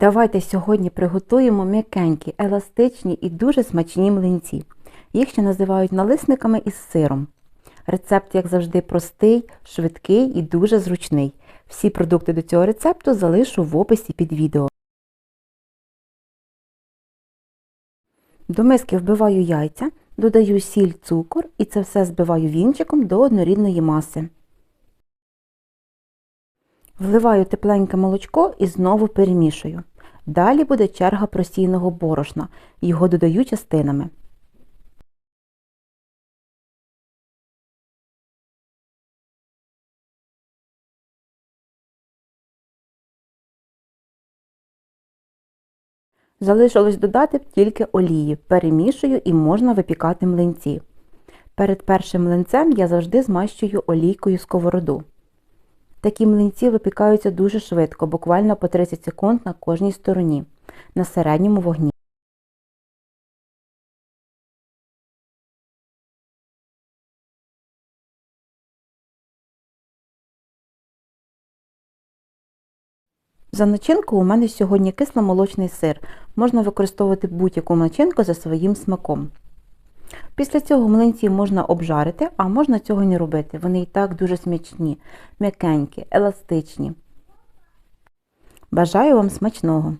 Давайте сьогодні приготуємо м'якенькі, еластичні і дуже смачні млинці. Їх ще називають налисниками із сиром. Рецепт, як завжди, простий, швидкий і дуже зручний. Всі продукти до цього рецепту залишу в описі під відео. До миски вбиваю яйця, додаю сіль, цукор і це все збиваю вінчиком до однорідної маси. Вливаю тепленьке молочко і знову перемішую. Далі буде черга просійного борошна. Його додаю частинами. Залишилось додати тільки олії. Перемішую і можна випікати млинці. Перед першим млинцем я завжди змащую олійкою сковороду. Такі млинці випікаються дуже швидко, буквально по 30 секунд на кожній стороні, на середньому вогні. За начинку у мене сьогодні кисломолочний сир. Можна використовувати будь-яку начинку за своїм смаком. Після цього млинці можна обжарити, а можна цього не робити. Вони і так дуже смачні, м'якенькі, еластичні. Бажаю вам смачного!